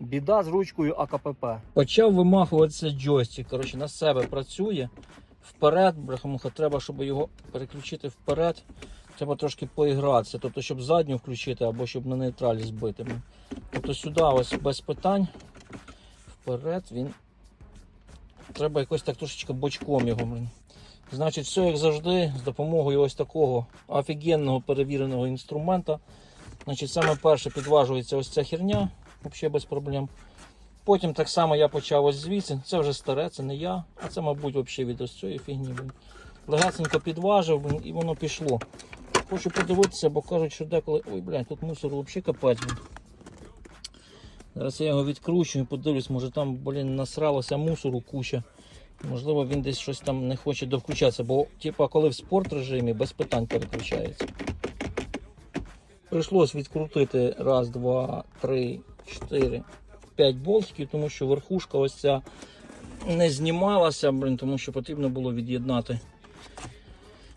Біда з ручкою АКПП. Почав вимахуватися джойстик. Коротше, на себе працює. Вперед, брахамуха, треба, щоб його переключити вперед. Треба трошки поігратися. Тобто, щоб задню включити або щоб на нейтралі збити. Тобто сюди ось без питань. Вперед він. Треба якось так трошечки бочком його. Значить, все як завжди, з допомогою ось такого офігенного перевіреного інструмента. Значить, саме перше підважується ось ця херня, взагалі без проблем. Потім так само я почав ось звідси. Це вже старе, це не я, а це, мабуть, взагалі від ось цієї фігні. Легасенько підважив і воно пішло. Хочу подивитися, бо кажуть, що деколи. Ой, блядь, тут мусору взагалі капець. Зараз я його відкручую, подивлюсь, може там, блін, насралося мусору куча. Можливо, він десь щось там не хоче довключатися, бо типа, коли в спорт режимі без питань переключається. Прийшлось відкрутити раз, два, три, чотири, п'ять болтиків, тому що верхушка ось ця не знімалася, блін, тому що потрібно було від'єднати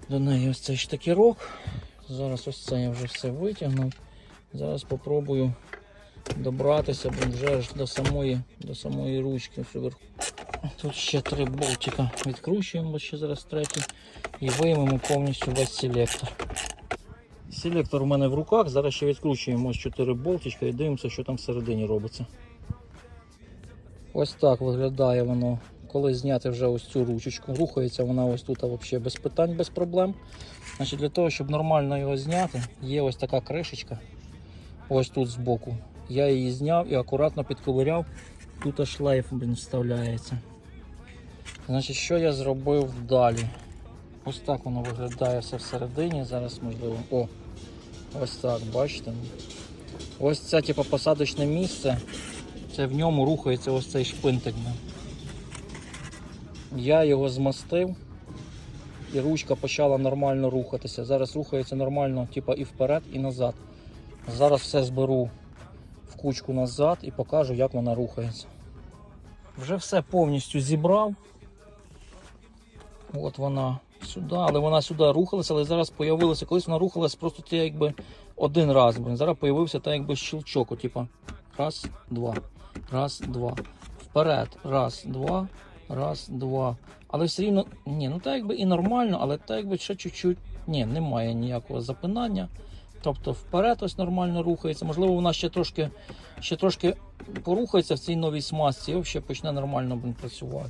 до неї ось цей штакірок. Зараз ось це я вже все витягнув. Зараз спробую добратися блін, вже до самої, до самої ручки. Тут ще три болтика відкручуємо, ще зараз третій. І виймемо повністю весь селектор. Селектор у мене в руках, зараз ще відкручуємо ось 4 болтичка і дивимося, що там всередині робиться. Ось так виглядає воно, коли зняти вже ось цю ручечку. Рухається вона ось тут взагалі без питань, без проблем. Значить, Для того, щоб нормально його зняти, є ось така кришечка. Ось тут збоку. Я її зняв і акуратно підковиряв. Тут шлейф блін, вставляється. Значить, що я зробив далі? Ось так воно виглядає все всередині. Зараз можливо. О! Ось так, бачите? Ось це типу посадочне місце. Це в ньому рухається ось цей шпинтик. Я його змастив і ручка почала нормально рухатися. Зараз рухається нормально, типу і вперед, і назад. Зараз все зберу в кучку назад і покажу, як вона рухається. Вже все повністю зібрав. От вона сюди, але вона сюди рухалася, але зараз з'явилася, колись вона рухалася просто це якби один раз. Зараз з'явився так якби щелчок, типу раз, два, раз, два. Вперед, раз, два, раз, два. Але все рівно, ні, ну так якби і нормально, але так якби ще чуть-чуть, ні, немає ніякого запинання. Тобто вперед ось нормально рухається. Можливо, вона ще трошки, ще трошки порухається в цій новій смазці і взагалі почне нормально працювати.